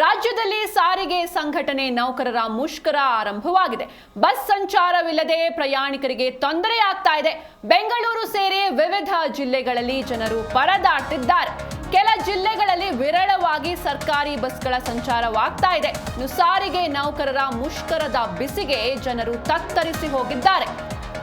ರಾಜ್ಯದಲ್ಲಿ ಸಾರಿಗೆ ಸಂಘಟನೆ ನೌಕರರ ಮುಷ್ಕರ ಆರಂಭವಾಗಿದೆ. ಬಸ್ ಸಂಚಾರವಿಲ್ಲದೆ ಪ್ರಯಾಣಿಕರಿಗೆ ತೊಂದರೆಯಾಗ್ತಾ ಇದೆ. ಬೆಂಗಳೂರು ಸೇರಿ ವಿವಿಧ ಜಿಲ್ಲೆಗಳಲ್ಲಿ ಜನರು ಪರದಾಟಿದ್ದಾರೆ ಕೆಲ ಜಿಲ್ಲೆಗಳಲ್ಲಿ ವಿರಳವಾಗಿ ಸರ್ಕಾರಿ ಬಸ್ಗಳ ಸಂಚಾರವಾಗ್ತಾ ಇದೆ. ಸಾರಿಗೆ ನೌಕರರ ಮುಷ್ಕರದ ಬಿಸಿಗೆ ಜನರು ತತ್ತರಿಸಿ ಹೋಗಿದ್ದಾರೆ.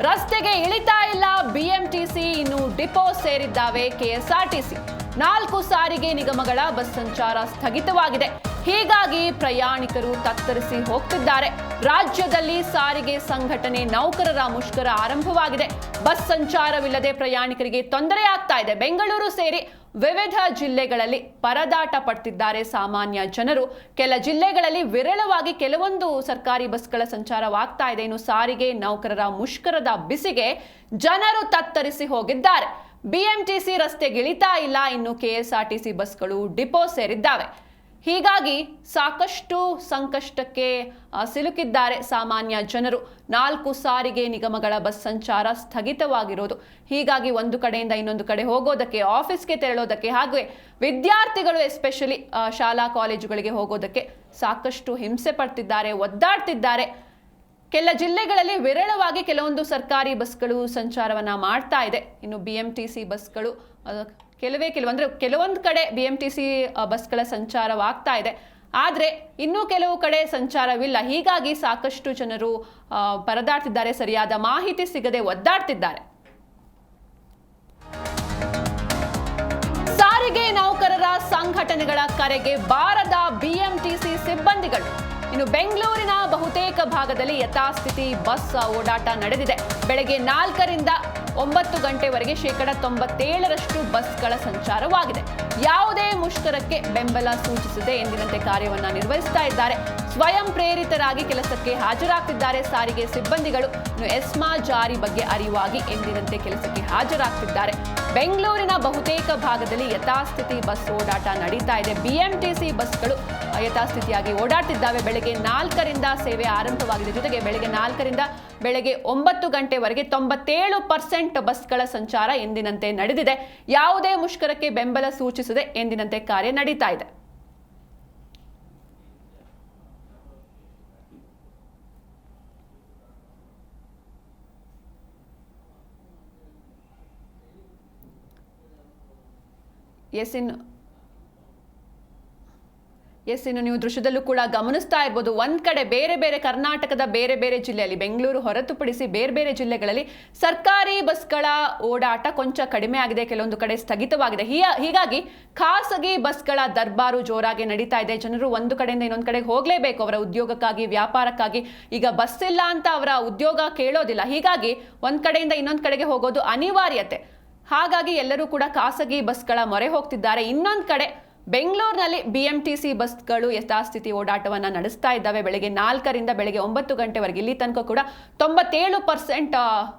ರಸ್ತೆಗೆ ಇಳಿತಾ ಇಲ್ಲ ಬಿಎಂಟಿಸಿ, ಇನ್ನು ಡಿಪೋ ಸೇರಿದ್ದಾವೆ ಕೆಎಸ್ಆರ್ಟಿಸಿ. ನಾಲ್ಕು ಸಾರಿಗೆ ನಿಗಮಗಳ ಬಸ್ ಸಂಚಾರ ಸ್ಥಗಿತವಾಗಿದೆ. ಹೀಗಾಗಿ ಪ್ರಯಾಣಿಕರು ತತ್ತರಿಸಿ ಹೋಗ್ತಿದ್ದಾರೆ. ರಾಜ್ಯದಲ್ಲಿ ಸಾರಿಗೆ ಸಂಘಟನೆ ನೌಕರರ ಮುಷ್ಕರ ಆರಂಭವಾಗಿದೆ. ಬಸ್ ಸಂಚಾರವಿಲ್ಲದೆ ಪ್ರಯಾಣಿಕರಿಗೆ ತೊಂದರೆ ಆಗ್ತಾ ಇದೆ. ಬೆಂಗಳೂರು ಸೇರಿ ವಿವಿಧ ಜಿಲ್ಲೆಗಳಲ್ಲಿ ಪರದಾಟ ಪಡ್ತಿದ್ದಾರೆ ಸಾಮಾನ್ಯ ಜನರು. ಕೆಲ ಜಿಲ್ಲೆಗಳಲ್ಲಿ ವಿರಳವಾಗಿ ಕೆಲವೊಂದು ಸರ್ಕಾರಿ ಬಸ್ಗಳ ಸಂಚಾರವಾಗ್ತಾ ಇದೆ. ಇನ್ನು ಸಾರಿಗೆ ನೌಕರರ ಮುಷ್ಕರದ ಬಿಸಿಗೆ ಜನರು ತತ್ತರಿಸಿ ಹೋಗಿದ್ದಾರೆ. ಬಿಎಂಟಿಸಿ ರಸ್ತೆಗಿಳಿತಾ ಇಲ್ಲ. ಇನ್ನು ಕೆಎಸ್ಆರ್ಟಿಸಿ ಬಸ್ಗಳು ಡಿಪೋ ಸೇರಿದ್ದಾವೆ. ಹೀಗಾಗಿ ಸಾಕಷ್ಟು ಸಂಕಷ್ಟಕ್ಕೆ ಸಿಲುಕಿದ್ದಾರೆ ಸಾಮಾನ್ಯ ಜನರು. ನಾಲ್ಕು ಸಾರಿಗೆ ನಿಗಮಗಳ ಬಸ್ ಸಂಚಾರ ಸ್ಥಗಿತವಾಗಿರೋದು. ಹೀಗಾಗಿ ಒಂದು ಕಡೆಯಿಂದ ಇನ್ನೊಂದು ಕಡೆ ಹೋಗೋದಕ್ಕೆ, ಆಫೀಸ್ಗೆ ತೆರಳೋದಕ್ಕೆ, ಹಾಗೆ ವಿದ್ಯಾರ್ಥಿಗಳು ಎಸ್ಪೆಷಲಿ ಶಾಲಾ ಕಾಲೇಜುಗಳಿಗೆ ಹೋಗೋದಕ್ಕೆ ಸಾಕಷ್ಟು ಹಿಂಸೆ ಪಡ್ತಿದ್ದಾರೆ, ಒದ್ದಾಡ್ತಿದ್ದಾರೆ. ಕೆಲ ಜಿಲ್ಲೆಗಳಲ್ಲಿ ವಿರಳವಾಗಿ ಕೆಲವೊಂದು ಸರ್ಕಾರಿ ಬಸ್ಗಳು ಸಂಚಾರವನ್ನು ಮಾಡ್ತಾ ಇದೆ. ಇನ್ನು ಬಿ ಎಂ ಟಿ ಸಿ ಬಸ್ಗಳು ಕೆಲವೇ ಕೆಲವು, ಅಂದ್ರೆ ಕೆಲವೊಂದು ಕಡೆ ಬಿ ಎಂ ಟಿ ಸಿ ಬಸ್ಗಳ ಸಂಚಾರವಾಗ್ತಾ ಇದೆ. ಆದರೆ ಇನ್ನೂ ಕೆಲವು ಕಡೆ ಸಂಚಾರವಿಲ್ಲ. ಹೀಗಾಗಿ ಸಾಕಷ್ಟು ಜನರು ಪರದಾಡ್ತಿದ್ದಾರೆ, ಸರಿಯಾದ ಮಾಹಿತಿ ಸಿಗದೆ ಒದ್ದಾಡ್ತಿದ್ದಾರೆ. ಸಾರಿಗೆ ನೌಕರರ ಸಂಘಟನೆಗಳ ಕರೆಗೆ ಬಾರದ ಬಿಎಂಟಿಸಿ ಸಿಬ್ಬಂದಿಗಳು. ಇನ್ನು ಬೆಂಗಳೂರಿನ ಬಹುತೇಕ ಭಾಗದಲ್ಲಿ ಯಥಾಸ್ಥಿತಿ ಬಸ್ ಓಡಾಟ ನಡೆದಿದೆ. ಬೆಳಗ್ಗೆ ನಾಲ್ಕರಿಂದ ಒಂಬತ್ತು ಗಂಟೆವರೆಗೆ ಶೇಕಡ ತೊಂಬತ್ತೇಳರಷ್ಟು ಬಸ್ಗಳ ಸಂಚಾರವಾಗಿದೆ. ಯಾವುದೇ ಮುಷ್ಕರಕ್ಕೆ ಬೆಂಬಲ ಸೂಚಿಸದೆ ಎಂದಿನಂತೆ ಕಾರ್ಯವನ್ನು ನಿರ್ವಹಿಸ್ತಾ ಇದ್ದಾರೆ. ಸ್ವಯಂ ಪ್ರೇರಿತರಾಗಿ ಕೆಲಸಕ್ಕೆ ಹಾಜರಾಗ್ತಿದ್ದಾರೆ. ಸಾರಿಗೆ ಸಿಬ್ಬಂದಿಗಳು ಎಸ್ಮಾ ಜಾರಿ ಬಗ್ಗೆ ಅರಿವಾಗಿ ಎಂದಿನಂತೆ ಕೆಲಸಕ್ಕೆ ಹಾಜರಾಗ್ತಿದ್ದಾರೆ. ಬೆಂಗಳೂರಿನ ಬಹುತೇಕ ಭಾಗದಲ್ಲಿ ಯಥಾಸ್ಥಿತಿ ಬಸ್ ಓಡಾಟ ನಡೀತಾ ಇದೆ. ಬಿಎಂಟಿಸಿ ಬಸ್ಗಳು ಯಥಾಸ್ಥಿತಿಯಾಗಿ ಓಡಾಡ್ತಿದ್ದಾವೆ. ಬೆಳಗ್ಗೆ ನಾಲ್ಕರಿಂದ ಸೇವೆ ಆರಂಭವಾಗಿದೆ. ಜೊತೆಗೆ ಬೆಳಗ್ಗೆ ನಾಲ್ಕರಿಂದ ಬೆಳಗ್ಗೆ ಒಂಬತ್ತು ಗಂಟೆವರೆಗೆ ತೊಂಬತ್ತೇಳು ಪರ್ಸೆಂಟ್ ಬಸ್ಗಳ ಸಂಚಾರ ಎಂದಿನಂತೆ ನಡೆದಿದೆ. ಯಾವುದೇ ಮುಷ್ಕರಕ್ಕೆ ಬೆಂಬಲ ಸೂಚಿಸದೆ ಎಂದಿನಂತೆ ಕಾರ್ಯ ನಡೀತಾ ಇದೆ. ಎಸ್ ಇನ್ನು ಎಸ್ ಇನ್ನು ನೀವು ದೃಶ್ಯದಲ್ಲೂ ಕೂಡ ಗಮನಿಸ್ತಾ ಇರ್ಬೋದು. ಒಂದು ಕಡೆ ಬೇರೆ ಬೇರೆ ಕರ್ನಾಟಕದ ಬೇರೆ ಬೇರೆ ಜಿಲ್ಲೆಯಲ್ಲಿ, ಬೆಂಗಳೂರು ಹೊರತುಪಡಿಸಿ ಬೇರೆ ಬೇರೆ ಜಿಲ್ಲೆಗಳಲ್ಲಿ ಸರ್ಕಾರಿ ಬಸ್ಗಳ ಓಡಾಟ ಕೊಂಚ ಕಡಿಮೆ ಆಗಿದೆ, ಕೆಲವೊಂದು ಕಡೆ ಸ್ಥಗಿತವಾಗಿದೆ. ಹೀಗಾಗಿ ಖಾಸಗಿ ಬಸ್ಗಳ ದರ್ಬಾರು ಜೋರಾಗಿ ನಡೀತಾ ಇದೆ. ಜನರು ಒಂದು ಕಡೆಯಿಂದ ಇನ್ನೊಂದು ಕಡೆಗೆ ಹೋಗಲೇಬೇಕು ಅವರ ಉದ್ಯೋಗಕ್ಕಾಗಿ, ವ್ಯಾಪಾರಕ್ಕಾಗಿ. ಈಗ ಬಸ್ ಇಲ್ಲ ಅಂತ ಅವರ ಉದ್ಯೋಗ ಕೇಳೋದಿಲ್ಲ. ಹೀಗಾಗಿ ಒಂದು ಕಡೆಯಿಂದ ಇನ್ನೊಂದು ಕಡೆಗೆ ಹೋಗೋದು ಅನಿವಾರ್ಯತೆ. ಹಾಗಾಗಿ ಎಲ್ಲರೂ ಕೂಡ ಖಾಸಗಿ ಬಸ್ಗಳ ಮೊರೆ ಹೋಗ್ತಿದ್ದಾರೆ. ಇನ್ನೊಂದು ಕಡೆ ಬೆಂಗಳೂರಿನಲ್ಲಿ ಬಿಎಂಟಿಸಿ ಬಸ್ಗಳು ಯಥಾಸ್ಥಿತಿ ಓಡಾಟವನ್ನು ನಡೆಸ್ತಾ ಇದ್ದಾವೆ. ಬೆಳಗ್ಗೆ ನಾಲ್ಕರಿಂದ ಬೆಳಗ್ಗೆ ಒಂಬತ್ತು ಗಂಟೆವರೆಗೆ ಇಲ್ಲಿ ತನಕ ಕೂಡ ತೊಂಬತ್ತೇಳು ಪರ್ಸೆಂಟ್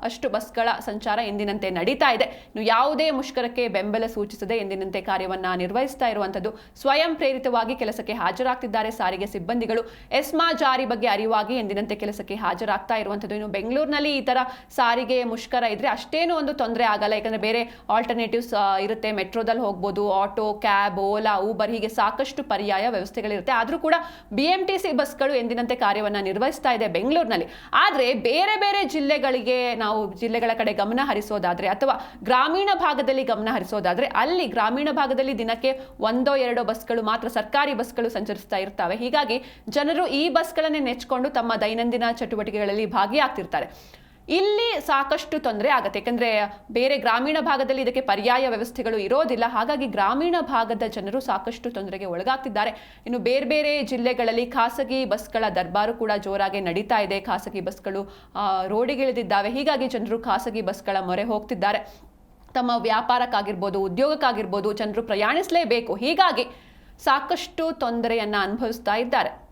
ಅಷ್ಟು ಬಸ್ಗಳ ಸಂಚಾರ ಎಂದಿನಂತೆ ನಡೀತಾ ಇದೆ. ಯಾವುದೇ ಮುಷ್ಕರಕ್ಕೆ ಬೆಂಬಲ ಸೂಚಿಸದೆ ಎಂದಿನಂತೆ ಕಾರ್ಯವನ್ನ ನಿರ್ವಹಿಸ್ತಾ ಇರುವಂಥದ್ದು ಸ್ವಯಂ ಪ್ರೇರಿತವಾಗಿ ಕೆಲಸಕ್ಕೆ ಹಾಜರಾಗ್ತಿದ್ದಾರೆ. ಸಾರಿಗೆ ಸಿಬ್ಬಂದಿಗಳು ಎಸ್ಮಾ ಜಾರಿ ಬಗ್ಗೆ ಅರಿವಾಗಿ ಎಂದಿನಂತೆ ಕೆಲಸಕ್ಕೆ ಹಾಜರಾಗ್ತಾ ಇರುವಂಥದ್ದು. ಇನ್ನು ಬೆಂಗಳೂರಿನಲ್ಲಿ ಈ ಥರ ಸಾರಿಗೆ ಮುಷ್ಕರ ಇದ್ದರೆ ಅಷ್ಟೇನೂ ಒಂದು ತೊಂದರೆ ಆಗಲ್ಲ. ಯಾಕಂದರೆ ಬೇರೆ ಆಲ್ಟರ್ನೇಟಿವ್ಸ್ ಇರುತ್ತೆ. ಮೆಟ್ರೋದಲ್ಲಿ ಹೋಗ್ಬೋದು, ಆಟೋ, ಕ್ಯಾಬ್, ಓಲಾ ಊಬರ್ ಹೀಗೆ ಸಾಕಷ್ಟು ಪರ್ಯಾಯ ವ್ಯವಸ್ಥೆಗಳಿರುತ್ತೆ. ಆದರೂ ಕೂಡ ಬಿ ಎಂ ಸಿ ಬಸ್ಗಳು ಎಂದಿನಂತೆ ಕಾರ್ಯವನ್ನು ನಿರ್ವಹಿಸ್ತಾ ಇದೆ ಬೆಂಗಳೂರಿನಲ್ಲಿ. ಆದರೆ ಬೇರೆ ಬೇರೆ ಜಿಲ್ಲೆಗಳಿಗೆ ನಾವು ಜಿಲ್ಲೆಗಳ ಕಡೆ ಗಮನ ಹರಿಸೋದಾದರೆ ಅಥವಾ ಗ್ರಾಮೀಣ ಭಾಗದಲ್ಲಿ ಗಮನ ಹರಿಸೋದಾದರೆ ಅಲ್ಲಿ ಗ್ರಾಮೀಣ ಭಾಗದಲ್ಲಿ ದಿನಕ್ಕೆ ಒಂದೋ ಎರಡೋ ಬಸ್ಗಳು ಮಾತ್ರ ಸರ್ಕಾರಿ ಬಸ್ಗಳು ಸಂಚರಿಸ್ತಾ ಇರ್ತವೆ. ಹೀಗಾಗಿ ಜನರು ಈ ಬಸ್ಗಳನ್ನೇ ನೆಚ್ಚಿಕೊಂಡು ತಮ್ಮ ದೈನಂದಿನ ಚಟುವಟಿಕೆಗಳಲ್ಲಿ ಭಾಗಿಯಾಗ್ತಿರ್ತಾರೆ. ಇಲ್ಲಿ ಸಾಕಷ್ಟು ತೊಂದರೆ ಆಗುತ್ತೆ. ಯಾಕಂದ್ರೆ ಬೇರೆ ಗ್ರಾಮೀಣ ಭಾಗದಲ್ಲಿ ಇದಕ್ಕೆ ಪರ್ಯಾಯ ವ್ಯವಸ್ಥೆಗಳು ಇರೋದಿಲ್ಲ. ಹಾಗಾಗಿ ಗ್ರಾಮೀಣ ಭಾಗದ ಜನರು ಸಾಕಷ್ಟು ತೊಂದರೆಗೆ ಒಳಗಾಗ್ತಿದ್ದಾರೆ. ಇನ್ನು ಬೇರೆ ಬೇರೆ ಜಿಲ್ಲೆಗಳಲ್ಲಿ ಖಾಸಗಿ ಬಸ್ಗಳ ದರ್ಬಾರು ಕೂಡ ಜೋರಾಗಿ ನಡೀತಾ ಇದೆ. ಖಾಸಗಿ ಬಸ್ಗಳು ರೋಡಿಗಿಳಿದಿದ್ದಾವೆ. ಹೀಗಾಗಿ ಜನರು ಖಾಸಗಿ ಬಸ್ಗಳ ಮೊರೆ ಹೋಗ್ತಿದ್ದಾರೆ. ತಮ್ಮ ವ್ಯಾಪಾರಕ್ಕಾಗಿರ್ಬೋದು, ಉದ್ಯೋಗಕ್ಕಾಗಿರ್ಬೋದು ಜನರು ಪ್ರಯಾಣಿಸಲೇಬೇಕು. ಹೀಗಾಗಿ ಸಾಕಷ್ಟು ತೊಂದರೆಯನ್ನು ಅನುಭವಿಸ್ತಾ ಇದ್ದಾರೆ.